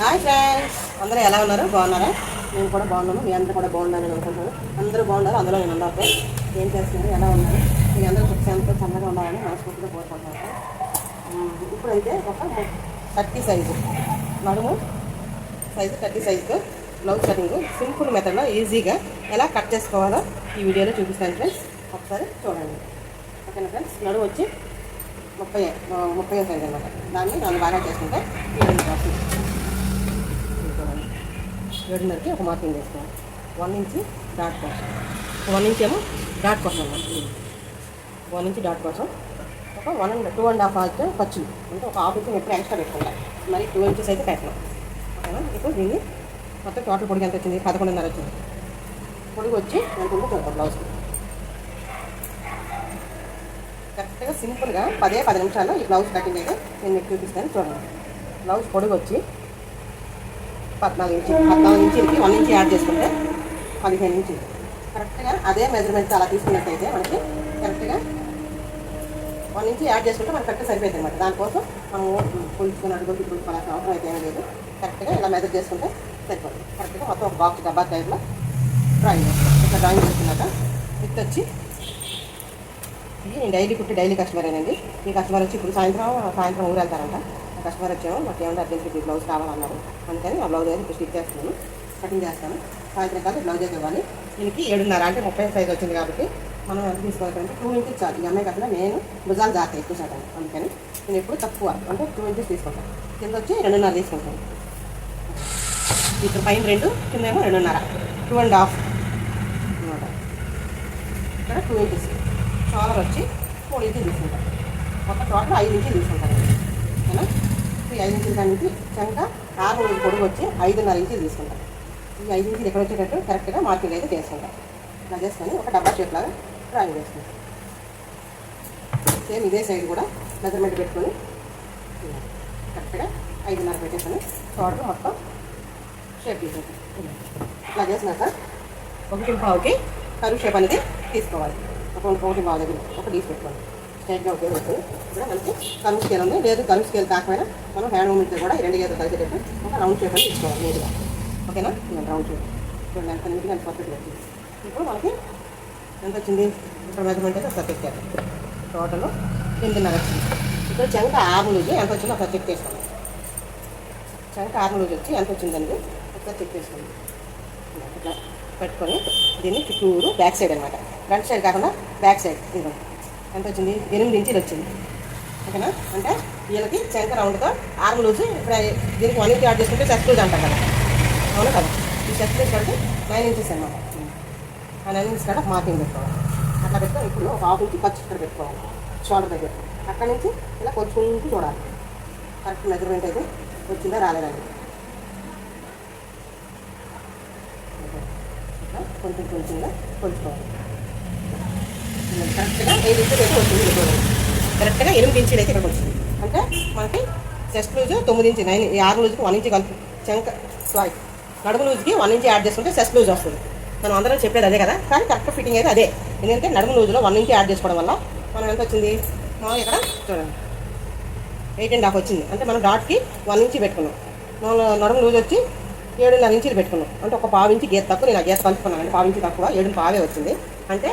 Hi friends. అందరూ ఎలా ఉన్నారు? బాగున్నారా? నేను కూడా బాగున్నాను మీ అందరూ కూడా బాగున్నారని అనుకుంటున్నాను అందరూ బాగున్నారు అందులో నేను ఉన్నారు ఏం చేస్తున్నారు? ఎలా ఉన్నారు? మీ అందరూ సుఖశాంతితో చల్లగా ఉండాలని మనస్ఫూర్తిగా కోరుకుంటున్నాను. ఇప్పుడైతే ఒక థర్టీ సైజు. నడుము సైజు థర్టీ సైజుతో బ్లౌజ్ కటింగ్ సింపుల్ మెథడ్లో ఈజీగా ఎలా కట్ చేసుకోవాలో ఈ వీడియోలో చూపిస్తాను ఫ్రెండ్స్. ఒకసారి చూడండి. ఓకేనా ఫ్రెండ్స్? నడుము వచ్చి ముప్పై ముప్పై సైజ్ అనమాట దాన్ని నన్ను బాగా చేసుకుంటే ఏడున్నరకి ఒక మార్కింగ్ వేసుకోవాలి. వన్ ఇంచి డాట్ కోసం. వన్ ఇంచ్ ఏమో డాట్ కోసం అన్నమాట. వన్ ఇంచ్ డాట్ కోసం. ఒక one and two and half అయితే ఖర్చులు అంటే ఒక హాఫ్ ఇంచ్ ఎప్పుడు ఎక్స్ట్రా పెట్టుకుంటాం. మరి టూ ఇంచెస్ అయితే పెట్టినాం ఓకేనా? ఇప్పుడు దీన్ని మొత్తం టోటల్ పొడిగి ఎంత వచ్చింది? పదకొండున్నర వచ్చింది. పొడిగి వచ్చి ఎంత చూద్దాం బ్లౌజ్కి. కరెక్ట్గా సింపుల్గా పదే పది నిమిషాల్లో ఈ బ్లౌజ్ కటింగ్ అయితే నేను మీకు చూపిస్తాను. చూడండి. బ్లౌజ్ పొడిగి వచ్చి పద్నాలుగు ఇంచు పద్నాలుగు ఇంచులకి వన్ ఇంచ్ యాడ్ చేసుకుంటే పదిహేను ఇంచులు కరెక్ట్గా అదే మెజర్మెంట్స్ అలా తీసుకున్నట్టయితే మనకి కరెక్ట్గా వన్ ఇంచ్ యాడ్ చేసుకుంటే మనకి కరెక్ట్గా సరిపోతుంది అనమాట దానికోసం మనం పులుచుకుని అడుగు పులుచుకోవాల్సిన అవసరం అయితే ఏమీ లేదు. కరెక్ట్గా ఇలా మెజర్ చేసుకుంటే సరిపోతుంది. కరెక్ట్గా మొత్తం ఒక బాక్స్ డబ్బా టైప్లో డ్రాయింగ్ చేస్తాం ఇట్లా డ్రాయింగ్ చేసుకున్నాక విత్ వచ్చి ఇది నేను డైలీ కుట్టి డైలీ కస్టమరేనండి ఈ కస్టమర్ వచ్చి ఇప్పుడు సాయంత్రం సాయంత్రం ఊరు వెళ్తారంట. కస్టమర్ వచ్చాము మాకు ఏమన్నా అర్జెంట్గా బ్లౌజ్ కావాలన్నారు. అందుకని ఆ బ్లౌజ్ అయితే స్టిచ్ చేస్తున్నాను కటింగ్ చేస్తాను. సాయంత్రం కాదు బ్లౌజ్ అయితే ఇవ్వాలి దీనికి ఏడున్నర అంటే ముప్పై సైజ్ వచ్చింది కాబట్టి మనం ఎంత తీసుకోవాలంటే టూ ఇంచెస్ చాలు. ఈ అమ్మాయి కాకుండా నేను భుజాలు దాకా ఎక్కువ శాతం. అందుకని నేను ఎప్పుడు తక్కువ అంటే టూ ఇంచెస్ తీసుకుంటాను. కింద వచ్చి రెండున్నర తీసుకుంటాను. ఇక్కడ పైన రెండు కింద ఏమో రెండున్నర. Two and half. అనమాట ఇక్కడ టూ ఇంచెస్. కాలర్ వచ్చి మూడు ఇంచెస్ తీసుకుంటాను. మొత్తం టోటల్ ఐదు ఇంచెస్ తీసుకుంటాను. ఈ ఐదు ఇంచుల కాడి నుంచి చంక ఆరు ఇంచుల పొడుగు వచ్చి ఐదున్నర ఇంచులు తీసుకుంటాం. ఈ ఐదు ఇంచులు ఎక్కడ వచ్చేటట్టు కరెక్ట్గా మార్కింగ్ అయితే చేసుకుంటాం. ఇలా చేసుకొని ఒక డబ్బా షేప్ లాగా డ్రాయింగ్ చేసుకుంటాం సేమ్ ఇదే సైడ్ కూడా మెజర్మెంట్ పెట్టుకొని కరెక్ట్గా ఐదున్నర పెట్టేసుకొని టోటల్ మొత్తం షేప్ తీసుకుంటాం ఇలా. ఇలా చేసినాక ఒకటి పావుకి కరువు షేప్ అనేది తీసుకోవాలి. ఒక ఒకటి పావు దగ్గర ఒక డీస్ పెట్టుకోవాలి స్ట్రైట్గా ఒకే పెట్టుకొని మనకి కరువు స్కేల్ ఉంది. లేదు కరువు స్కేల్ కాకపోయినా మనం హ్యాండ్ మూమెంట్తో కూడా ఈ రెండు గేదలు కలిసేటట్టు ఒక రౌండ్ షేప్ అని తీసుకోవాలి నీట్గా ఓకేనా? ఇదిగోండి రౌండ్ షేప్. చూడండి ఎంత నీట్గా ఎంత పర్ఫెక్ట్ వచ్చింది ఇప్పుడు మనకి ఎంత వచ్చింది? ఇక్కడ మెజర్మెంట్ అయితే ఒకసారి చేస్తాం టోటల్ ఎనిమిదిన్నర వచ్చింది. ఇక్కడ చెంక ఆరు లూజు ఎంత వచ్చిందో ఒకసారి చెక్ చేసుకోండి. చెంక ఆరు లూజు వచ్చి ఎంత వచ్చిందండి? ఒకసారి చెక్ చేసుకోండి. ఇట్లా పెట్టుకొని దీన్ని చుట్టూరు బ్యాక్ సైడ్ అనమాట ఫ్రంట్ సైడ్ కాకుండా బ్యాక్ సైడ్. ఇదిగో. ఎంత వచ్చింది? ఎనిమిది ఇంచులు వచ్చింది. ఓకేనా? అంటే వీళ్ళకి చెంక రౌండ్తో ఆర్మ్ లూజ్ ఇప్పుడు దీనికి వన్ ఇంచ్ యాడ్ చేసుకుంటే చెస్ట్ లూజ్ అంటాం కదా. అవును కదా? ఈ చెస్ట్ లూజ్ కంటే నైన్ ఇంచెస్ అనమాట ఆ నైన్ ఇంచెస్ కాడ మార్కింగ్ పెట్టుకోవాలి. అట్లా పెట్టుకో ఇప్పుడు ఒక హాఫ్ ఇంచ్ ఖర్చు ఇక్కడ పెట్టుకోవాలి. షోల్డర్ దగ్గర. అక్కడ నుంచి ఇలా కొంచెం చూడాలి. కరెక్ట్ మెజర్మెంట్ అయితే వచ్చిందా రాలేదండి ఇట్లా కొంచెం కొంచెంగా కొలుచుకోవాలి కరెక్ట్గా ఐదు ఇంచులు అయితే వచ్చింది కరెక్ట్గా ఎనిమిది ఇంచులు అయితే ఇక్కడికి వచ్చింది అంటే మనకి చెస్ట్ లూజ్ తొమ్మిది ఇంచు నైన్ ఆరు లూజ్కి వన్ ఇంచు కలిపి చెంక సారీ నడుము లూజ్కి వన్ ఇంచు యాడ్ చేసుకుంటే చెస్ట్ లూజ్ వస్తుంది. మనం అందరం చెప్పేది అదే కదా? కానీ కరెక్ట్ ఫిట్టింగ్ అయితే అదే. ఎందుకంటే నడుము లూజ్లో వన్ ఇంచు యాడ్ చేసుకోవడం వల్ల మనం ఎంత వచ్చింది? మామూలు ఇక్కడ చూడండి. ఎయిట్ అండ్ హాఫ్ వచ్చింది. అంటే మనం డాట్కి వన్ ఇంచు పెట్టుకున్నాం. మనం నడుము లూజ్ వచ్చి ఏడున్నర ఇంచులు పెట్టుకున్నాం. అంటే ఒక పావు ఇంచు గీత తక్కువ నేను ఆ గీత కలుపుకున్నాను. అంటే పావు ఇంచు తక్కువ ఏడు పావే వచ్చింది. అంటే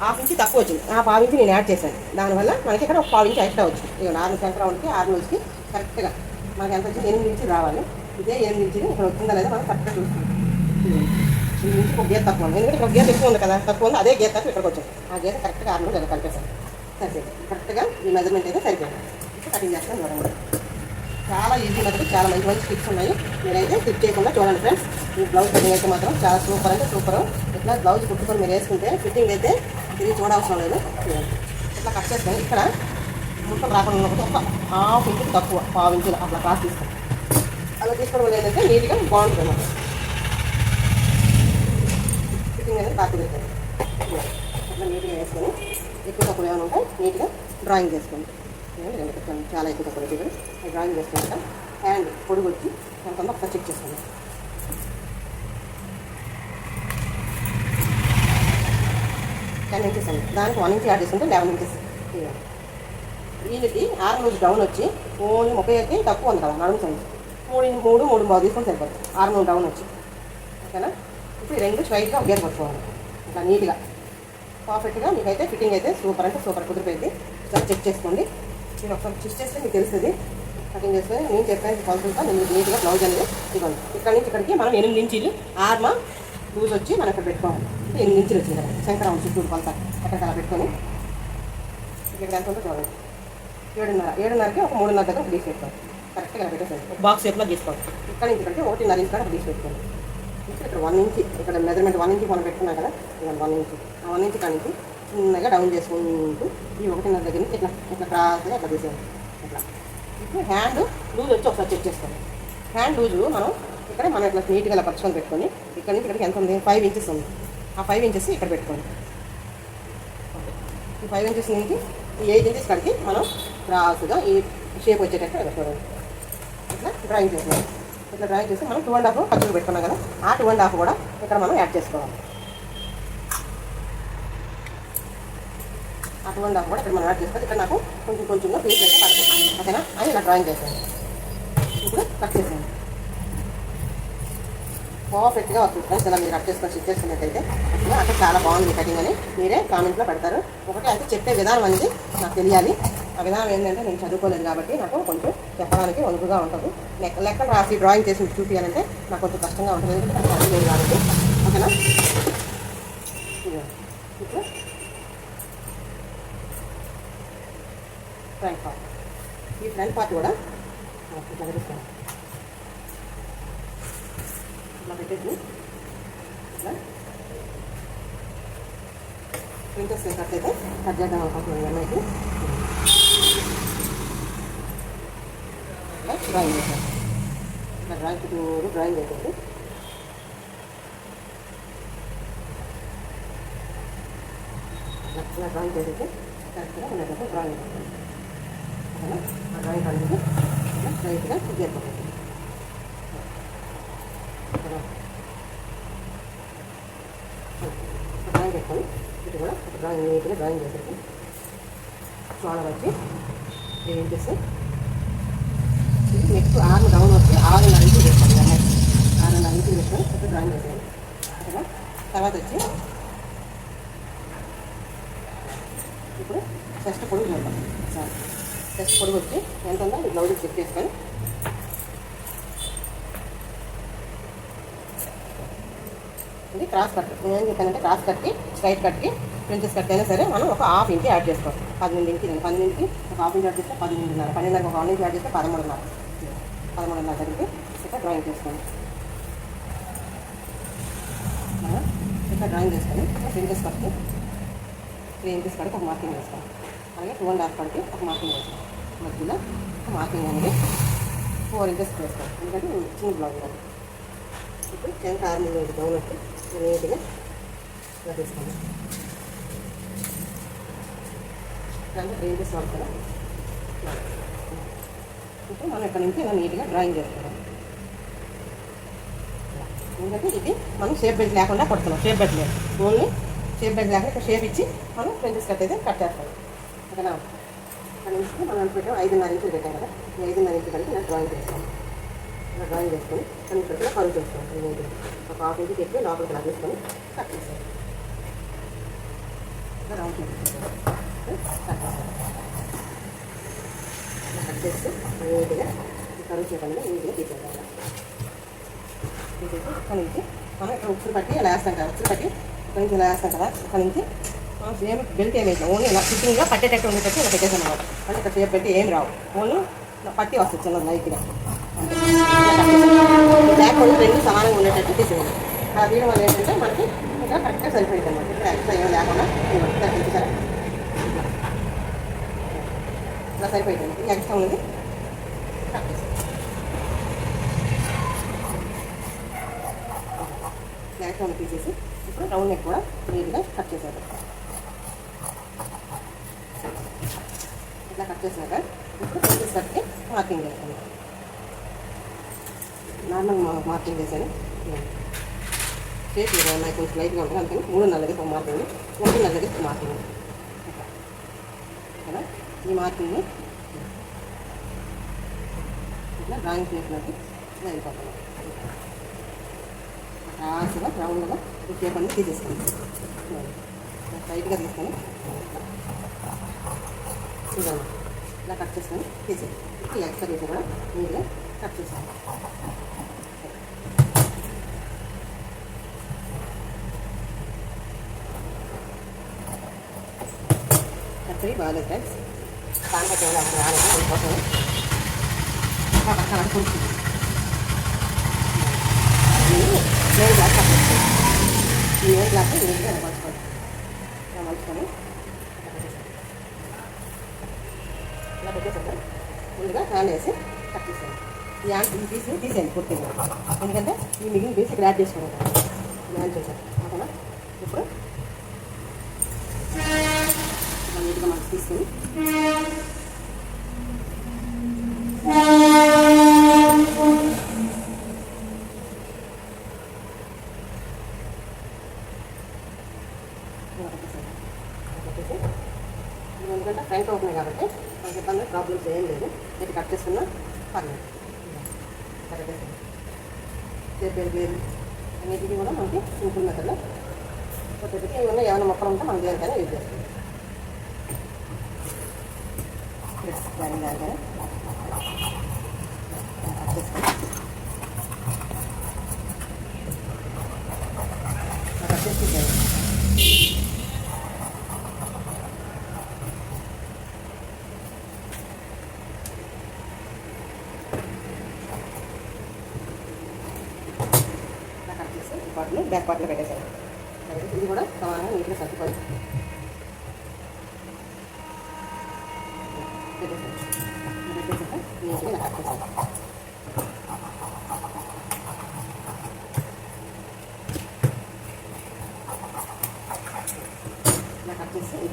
హాఫ్ ఇంచి తక్కువ వచ్చింది. ఆ పావు ఇంచి నేను యాడ్ చేశాను. దానివల్ల మనకి ఇక్కడ ఒక పావు ఇంచి ఎక్స్ట్రా వచ్చింది. ఇక ఆరు సంక్రాంతికి ఆరు రోజుకి కరెక్ట్గా మనకి ఎంత వచ్చింది? ఎనిమిది ఇంచులు రావాలి. ఇదే ఎనిమిది ఇంచులు ఇక్కడ వచ్చిందా లేదా మనం కరెక్ట్గా చూసుకుంటాం ఎనిమిది ఇంచులు ఒక గీత తక్కువ ఉంది. ఎందుకంటే ఇక్కడ ఒక గీత ఎక్కువ ఉంది కదా. తక్కువ ఉంది. అదే గీత తక్కువ ఇక్కడికి వచ్చింది ఆ గీత కరెక్ట్గా ఆరు రోజులు కలిపేశాను సరిపోయింది కరెక్ట్గా ఈ మెజర్మెంట్ అయితే సరిపోయింది. కటింగ్ చేస్తాను చూడండి. చాలా ఈజీ మెథడ్. చాలా మంచి మంచి టిప్స్ ఉన్నాయి. మీరైతే స్కిప్ చేయకుండా చూడండి ఫ్రెండ్స్. ఈ బ్లౌజ్ కటింగ్ అయితే మాత్రం చాలా సూపర్ అంటే సూపర్. ఇట్లా బ్లౌజ్ కుట్టుకొని మీరు వేసుకుంటే ఫిట్టింగ్ అయితే తిరిగి చూడవసరం లేదు. ఇట్లా కట్ చేస్తాను ఇక్కడ ముక్కలు రాకుండా ఉన్నప్పుడు ఒక హాఫ్ ఇంచు తక్కువ పావు ఇంచులు అట్లా క్రాస్ తీసుకోండి అలా తీసుకోవడం వల్ల ఏంటంటే నీట్గా బాగుంటుంది అన్నమాట. ఫిట్టింగ్ అనేది బాగా కుదురుతుంది. అట్లా నీట్గా వేసుకొని ఎక్కువ తక్కువ ఏమైనా ఉంటే నీట్గా డ్రాయింగ్ చేసుకోండి. రెండు చాలా ఎక్కువ తక్కువ డ్రాయింగ్ చేసుకుంటాం. హ్యాండ్ పొడుగు వచ్చి కొంత ఒకసారి చెక్ చేసుకోండి. టెన్ ఇంచెస్ అండి. దానికి వన్ ఇంచ్ యాడ్ చేసుకుంటే లెవెన్ ఇంచెస్ వీళ్ళకి ఆరు రోజు డౌన్ వచ్చి ఓన్లీ ముప్పై అయితే తక్కువ ఉంది కదా నడుము సైజ్ మూడు మూడు మూడు బాగా తీసుకొని సరిపోతుంది. ఆరు మూడు డౌన్ వచ్చి. ఓకేనా? ఇప్పుడు రెండు స్ట్రైట్గా గేర్ పట్టుకోవాలి. ఇట్లా నీట్గా. పర్ఫెక్ట్గా మీకైతే ఫిట్టింగ్ అయితే సూపర్ అంటే సూపర్ కుదిరిపోయింది. ఒకసారి చెక్ చేసుకోండి. మీరు ఒకసారి చెక్ చేస్తే మీకు తెలుస్తుంది. కటింగ్ చేసుకొని నేను చెప్పాను కొలతలతో నేను నీట్గా బ్లౌజ్ అనేది ఇవ్వండి. ఇక్కడ నుంచి ఇక్కడికి మనం ఎనిమిది ఇంచీలు ఆర్మ లూజ్ వచ్చి మనం ఇక్కడ పెట్టుకోవాలి. ఎనిమిది ఇంచులు వచ్చింది కదా శంకరం చుట్టూరు కొలత అక్కడ అలా పెట్టుకొని ఇక్కడ ఎంత చూడండి. ఏడున్నర ఏడున్నరకి ఒక మూడున్నర దగ్గర ఒక గీసి పెట్టుకోండి. కరెక్ట్గా ఇలా పెట్టేసండి బాక్స్ షేప్లో గీసుకోండి. ఇక్కడ నుంచి కంటే ఒకటిన్నర ఇంచు కూడా గీసి పెట్టుకోండి. ఇక్కడ వన్ ఇంచ్ ఇక్కడ మెజర్మెంట్ వన్ ఇంచ్ మనం పెట్టుకున్నాం కదా ఇక్కడ వన్ ఇంచ్ ఆ వన్ ఇంచ్ కానీ చిన్నగా డౌన్ చేసుకుంటూ ఈ ఒకటిన్నర దగ్గర నుంచి ఇట్లా ఇట్లా క్రాస్గా అట్లా తీసేయండి. ఇట్లా. ఇప్పుడు హ్యాండ్ లూజ్ వచ్చి ఒకసారి చెక్ చేసుకోండి. హ్యాండ్ లూజు మనం ఇక్కడ మనం ఇట్లా నీట్గా ఇలా పరుచుకొని పెట్టుకొని ఇక్కడ నుంచి ఇక్కడికి ఎంత ఉంది? ఫైవ్ ఇంచెస్ ఉంది. ఆ ఫైవ్ ఇంచెస్ ఇక్కడ పెట్టుకోండి. ఈ ఫైవ్ ఇంచెస్ నుంచి ఈ ఎయిట్ ఇంచెస్ కడికి మనం క్రాస్గా ఈ షేప్ వచ్చేటట్టు పెట్టుకోవాలి ఇట్లా డ్రాయింగ్ చేస్తున్నాం. ఇట్లా డ్రాయింగ్ చేసి మనం టూ అండ్ హాఫ్ ఖర్చులు పెట్టుకున్నాం కదా ఆ టూ అండ్ హాఫ్ కూడా ఇక్కడ మనం యాడ్ చేసుకోవాలి. ఆ టూ అండ్ హాఫ్ కూడా ఇక్కడ మనం యాడ్ చేసుకోవాలి. ఇక్కడ నాకు కొంచెం కొంచెంగా పీస్ అయితే పడుతుంది. ఓకేనా? అని ఇలా డ్రాయింగ్ చేసాను ఇప్పుడు కట్ చేసాను పర్ఫెక్ట్గా వస్తుంది ఫ్రెండ్స్. ఇలా మీరు కట్ చేసుకొని స్టిచ్ చేసుకున్నట్టయితే అట్లా అంటే చాలా బాగుంది కటింగ్ అని మీరే కామెంట్లో పెడతారు. ఒకటి అంటే చెప్పే విధానం అనేది నాకు తెలియాలి. ఆ విధానం ఏంటంటే నేను చదువుకోలేదు కాబట్టి నాకు కొంచెం చెప్పడానికి వణుకుగా ఉంటుంది. లెక్క లెక్కలు రాసి డ్రాయింగ్ చేసి చూపించాలంటే నాకు కొంచెం కష్టంగా ఉంటుంది. ఎందుకంటే నాకు చదువు లేదు కాబట్టి. ఓకేనా? ఇప్పుడు ఫ్రంట్ పార్ట్ ఈ ఫ్రంట్ పార్ట్ కూడా చదివిస్తాను. ఇట్లా పెట్టేసి ఇట్లా ప్రింటర్స్ కట్ అయితే కట్ చేద్దాం అనుకుంటున్నాను ఈ అమ్మాయికి. ఇట్లా డ్రాయింగ్ చేశాను ఇట్లా డ్రాయింగ్ చుట్టూరు డ్రాయింగ్ చేసేసి. ఇట్లా ఇలా డ్రాయింగ్ చేసేసి కరెక్ట్గా ఉండేటప్పుడు డ్రాయింగ్ చేస్తాను ఓకేనా? ఆ డ్రాయింగ్ అనేది ఇట్లా స్ట్రైట్గా గీరుకుంటుంది ఓకేనా చేసుకొని పెట్టుకొని ఇటు కూడా ఒక డ్రాయింగ్ నీట్గా డ్రాయింగ్ చేసేసి షోల్డర్ వచ్చి ఏం చేస్తే నెక్స్ట్ ఆరు డౌన్ వచ్చి ఆరు నైన్టీ చేస్తాను ఆరు నైన్టీ చేసుకొని వేసుకొని ఒక డ్రాయింగ్ చేసేది తర్వాత వచ్చి ఇప్పుడు చెస్ట్ పొడుగు చూద్దాం. సార్ చెస్ట్ పొడుగు వచ్చి ఎంత ఉందో బ్లౌజ్ చెక్ చేసుకొని ఇది క్రాస్ కట్ నేను చెప్పానంటే క్రాస్ కట్కి స్ట్రైట్ కట్కి ప్రిన్సెస్ కట్ అయినా సరే మనం ఒక హాఫ్ ఇంచ్ యాడ్ చేసుకోం పన్నెండు ఇంచి పన్నెండుకి ఒక హాఫ్ ఇంచ్ యాడ్ చేస్తే పన్నెండున్నర పన్నెండున్నర ఒక హాఫ్ ఇంచ్ యాడ్ చేస్తే పదమూడున్నర. పదమూడున్నర దగ్గరికి ఇక్కడ డ్రాయింగ్ చేసుకోండి. మనం ఇక్కడ డ్రాయింగ్ చేసుకొని ప్రిన్సెస్ కట్కి త్రీ ఇంచెస్ కడికి ఒక మార్కింగ్ వేస్తాం అలాగే టూ అండ్ హాఫ్ కడికి ఒక మార్కింగ్ వేస్తాం మధ్యలో ఒక మార్కింగ్ అనేది ఫోర్ ఇంచెస్ వేస్తాం ఎందుకంటే చిన్న బ్లాగ్ అది ఇప్పుడు టెన్ ఆరు డౌన్ నీట్గా ఇలా తీసుకోండి దాంట్లో త్రీ ఇంచెస్ ఇప్పుడు మనం ఇక్కడ నుంచి ఇలా నీట్గా డ్రాయింగ్ చేసుకోవాలి. ఎందుకంటే ఇది మనం షేప్ బెల్ట్ లేకుండా కొడుతున్నాం. షేప్ బెల్ట్ లేదు. ఓన్లీ షేప్ బెల్ట్ లేకుండా ఇక్కడ షేప్ ఇచ్చి మనం ఫ్రెంచెస్ కట్ అయితే కట్ చేస్తాం ఇక్కడ అక్కడ నుంచి మనం పెట్టాం ఐదున్నర ఇంచులు పెట్టాం కదా. ఐదున్నర ఇంచులు కలిపి ఇలా డ్రాయింగ్ చేస్తాం ఇలా డ్రాయింగ్ చేసుకొని కొన్ని పెట్టిన కరువు చేస్తాం నీట్గా ఒక హాఫ్ ఇంచ్ పెట్టి లోపలికి ఇలా తీసుకొని కట్ చేస్తాం రౌండ్ కట్ కట్ చేస్తే నీట్గా కరువు చేయకుండా నీట్గా తీసేద్దాం. తీసేసి ఇక్కడ మనం ఇక్కడ ఉప్పులు పట్టి ఇలా వేస్తాం కదా ఉప్పులు పట్టి ఇక్కడ ఇలా వేస్తాం కదా ఇక్కడ నుంచి మనం సేమ్ బెల్ట్ ఏమి వేసాం ఓన్లీ ఇలా ఫిట్టింగ్గా పట్టేటట్టు ఉండేటట్టు ఇలా పెట్టేసాం అన్నమాట. అంటే ఇక్కడ షేప్ పెట్టి ఏం రావు. ఓన్లీ పట్టి వస్తుంది చిన్న లైట్గా. బ్యాక్ ఓన్లీ రెండు సమానంగా ఉండేటట్టు తీసేయండి. ఆ తీయడం వల్ల ఏంటంటే మనకి ఇంకా కరెక్ట్గా సరిపోయింది అనమాట ఇక్కడ ఎక్స్ట్రా ఏం లేకుండా చూసారా ఇలా సరిపోయింది. ఎక్స్ట్రా ఉంది. ఎక్స్ట్రా ఉంది తీసేసి. ఇప్పుడు రౌండ్ నెక్ కూడా నీట్గా కట్ చేసేది ఇట్లా కట్ చేసినాక ఇప్పుడు పీసెస్ కట్కి మార్కింగ్ చేస్తాను నార్మల్ మార్కింగ్ చేశాను షేప్ నాకు కొంచెం లైట్గా ఉంటుంది అందుకని మూడున్నర దగ్గర ఒక మార్కింగ్ ఒకటిన్నర దగ్గర ఒక మార్కింగ్ కదా? ఈ మార్కింగ్ ఇట్లా డ్రాయింగ్ చేసినట్టు ఇలా వెళ్ళిపోతాను. రాసుగా రౌండ్గా ఈ షేప్ అనేది తీసేస్తాను టైట్గా తీసుకొని చూడండి ఇలా కట్ చేసుకొని తీసేది ఈ ఎక్స్ట్రా కూడా నీట్గా కట్ చేసాను వచ్చి బాగాలేదు ఫ్రెండ్స్ పానక అప్పుడు రాలేదు వెళ్ళిపోతుంది పక్కన కొంచెం నేను గ్లాస్ ఈ నేను గ్లాస్ నీట్గా మలుచుకోండి ఇలా మలుచుకొని ఇలా పెట్టేసాను ముందుగా హ్యాండ్ వేసి కట్ చేసాను ఈ హ్యాండ్ ఈ పీస్ తీసేయండి పూర్తిగా ఎందుకంటే ఈ మిగిలిన పీస్ ఇక్కడ యాడ్ చేసుకుంటాను చేశాను ఓకేనా? ఇప్పుడు నీట్గా మనకు తీసుకుని ఎందుకంటే ఫ్రైట్ అవుతున్నాయి కాబట్టి మనకి ఇబ్బంది ప్రాబ్లమ్స్ ఏం లేదు. నేను కట్ చేసుకున్నా పర్లేదు. చెప్పేది లేదు అన్నిటికీ కూడా మనకి సింపుల్ మెథడ్లో కొద్దిగా ఏమైనా ఏమైనా మొక్కలు ఉంటే మనం దేనికైనా యూజ్ చేస్తాం. దాని దానికైనా కట్ చేసుకొని ఇలా కట్ చేసి ఇలా కట్ చేసి ఈ పాటలు బ్యాక్ పార్ట్లో పెట్టేశాను అయితే ఇది కూడా సమానంగా నీట్గా సర్దుకొని పెట్టేశాను పెట్టేసాక నీట్గా ఇలా కట్ చేశాను ఇలా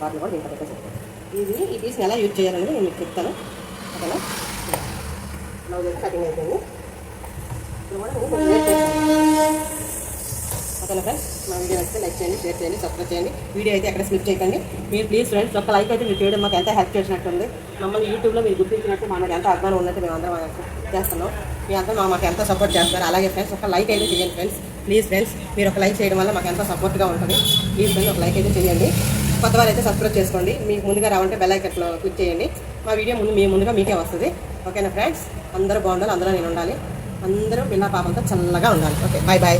కట్ ఈ కూడా దీంట్లో పెట్టేశాను ఇది ఈ పీస్ని ఎలా యూజ్ చేయాలనేది నేను మీకు చెప్తాను. ఓకేనా? బ్లౌజ్ అయితే కటింగ్ అయిపోయింది. ఇప్పుడు కూడా ఓకేనా ఫ్రెండ్స్ మా వీడియో నచ్చితే లైక్ చేయండి షేర్ చేయండి సబ్స్క్రైబ్ చేయండి. వీడియో అయితే ఎక్కడ స్కిప్ చేయకండి. మీరు ప్లీజ్ ఫ్రెండ్స్ ఒక లైక్ అయితే మీరు చేయడం మాకు ఎంత హెల్ప్ చేసినట్టుంది. మమ్మల్ని యూట్యూబ్లో మీరు గుర్తించినట్టు మా ఎంత అభిమానం ఉన్నట్టు మేము అందరం చేస్తున్నాం. మీ అందరూ మా- మాకు ఎంత సపోర్ట్ చేస్తారు అలాగే ఫ్రెండ్స్ ఒక లైక్ అయితే చేయండి ఫ్రెండ్స్ ప్లీజ్ ఫ్రెండ్స్ మీరు ఒక లైక్ చేయడం వల్ల మాకు ఎంతో సపోర్ట్గా ఉంటుంది. ప్లీజ్ ఫ్రెండ్స్ ఒక లైక్ అయితే చేయండి. కొత్త వారు అయితే సబ్స్క్రైబ్ చేసుకోండి. మీకు ముందుగా రావాలంటే బెల్ ఐకట్లో క్లిక్ చేయండి. మా వీడియో ముందు మీ ముందుగా మీకే వస్తుంది. ఓకేనా ఫ్రెండ్స్ అందరూ బాగుండాలి అందరూ నేను ఉండాలి. అందరూ పిల్ల పాపంతో చల్లగా ఉండాలి. Okay bye bye